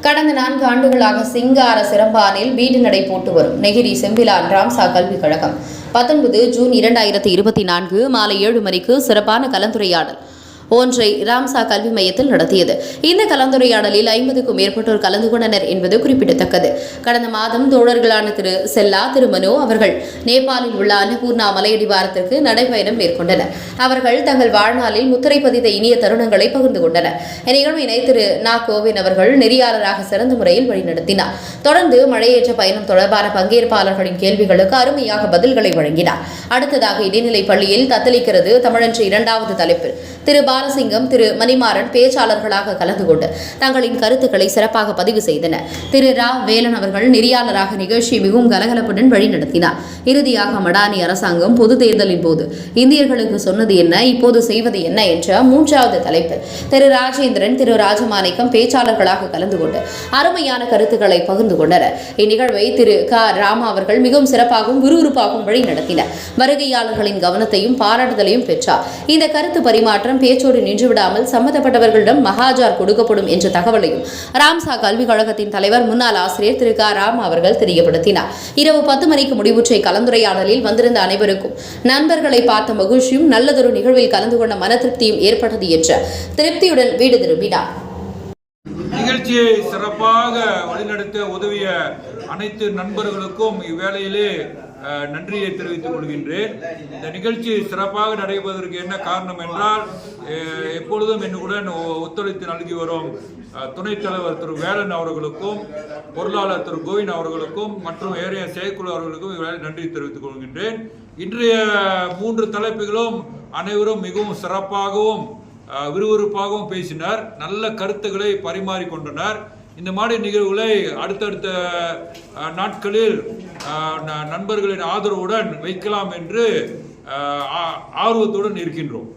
கடந்த நான்கு ஆண்டுகளாக சிங்கார சிறம்பானில் வீடு நடை போட்டு வரும். நெகிரி செம்பிலான் ராம்சா கல்விக் கழகம். பத்தொன்பது ஜூன் இரண்டாயிரத்தி இருபத்தி நான்கு மாலை ஏழு மணிக்கு சிறப்பான கலந்துரையாடல். ஒன்றை ராம்சா கல்வி மையத்தில் நடத்தியது. இந்த கலந்துரையாடலில் ஐம்பதுக்கும் மேற்பட்டோர் கலந்து கொண்டனர் என்பது குறிப்பிடத்தக்கது. கடந்த மாதம் தோழர்களான திரு. செல்லா திரு. மனோ அவர்கள் நேபாளில் உள்ள அன்னபூர்ணா மலையடிவாரத்திற்கு நடைபயணம் மேற்கொண்டனர். அவர்கள் தங்கள் வாழ்நாளில் முத்திரை பதித்த இனிய தருணங்களை பகிர்ந்து கொண்டனர். இந்நிகழ்வினை திரு. நா. கோவின் அவர்கள் நெறியாளராக சிறந்த முறையில் வழிநடத்தினார். தொடர்ந்து மழையேற்ற பயணம் தொடர்பான பங்கேற்பாளர்களின் கேள்விகளுக்கு அருமையாக பதில்களை வழங்கினார். அடுத்ததாக இடைநிலை பள்ளியில் தத்தளிக்கிறது தமிழன்று இரண்டாவது தலைப்பில் திரு. பா பாலசிங்கம் திரு மணிமாறன் பேச்சாளர்களாக கலந்து கொண்டு தங்களின் கருத்துக்களை சிறப்பாக பதிவு செய்தனர். திரு ரா. வேலன் அவர்கள் நெறியாளராக நிகழ்ச்சி மிகவும் கலகலப்புடன் வழிநடத்தினார். இறுதியாக மடானி அரசாங்கம் பொது தேர்தலின் போது இந்தியர்களுக்கு சொன்னது என்ன இப்போது செய்வது என்ன என்ற மூன்றாவது தலைப்பில் திரு ராஜேந்திரன் திரு ராஜமாணிக்கம் பேச்சாளர்களாக கலந்து கொண்டு அருமையான கருத்துக்களை பகிர்ந்து கொண்டனர். இந்நிகழ்வை திரு க. ராமா அவர்கள் மிகவும் சிறப்பாகவும் விறுவிறுப்பாகவும் வழிநடத்தினர். வருகையாளர்களின் கவனத்தையும் பாராட்டுதலையும் பெற்றார். இந்த கருத்து பரிமாற்றம் பேச்சு பேச்சோடு நின்றுவிடாமல் சம்பந்தப்பட்டவர்களிடம் மகாஜார் கொடுக்கப்படும் என்ற தகவலையும் ராம்சா கல்விக் கழகத்தின் தலைவர் முன்னாள் ஆசிரியர் திரு க. ராம் அவர்கள் தெரியப்படுத்தினார். இரவு பத்து மணிக்கு முடிவுற்ற கலந்துரையாடலில் வந்திருந்த அனைவருக்கும் நண்பர்களை பார்த்த மகிழ்ச்சியும் நல்லதொரு நிகழ்வில் கலந்து கொண்ட மன திருப்தியும் ஏற்பட்டது என்ற திருப்தியுடன் வீடு திரும்பினார். நிகழ்ச்சியை சிறப்பாக வழிநடத்த உதவிய அனைத்து நண்பர்களுக்கும் இவ்வேளையிலே நன்றியை தெரிவித்துக் கொள்கின்றேன். இந்த நிகழ்ச்சி சிறப்பாக நடைபெறுவதற்கு என்ன காரணம் என்றால் எப்பொழுதும் என்னுடன் ஒத்துழைத்து நல்கி வரும் துணைத்தலைவர் துணைத் தலைவர் திரு வேலன் அவர்களுக்கும் பொருளாளர் திரு கோவிந்த் அவர்களுக்கும் மற்றும் ஏரிய செயற்குழு அவர்களுக்கும் இவ்வேளை நன்றி தெரிவித்துக் கொள்கின்றேன். இன்றைய மூன்று தலைப்புகளும் அனைவரும் மிகவும் சிறப்பாகவும் விறுவிறுப்பாகவும் பேசினார். நல்ல கருத்துக்களை பரிமாறிக்கொண்டனர் இந்த மாதிரி நிகழ்வுகளை அடுத்தடுத்த நாட்களில் ந- நண்பர்களின் ஆதரவுடன் வைக்கலாம் என்று ஆ- ஆர்வத்துடன் இருக்கின்றோம்.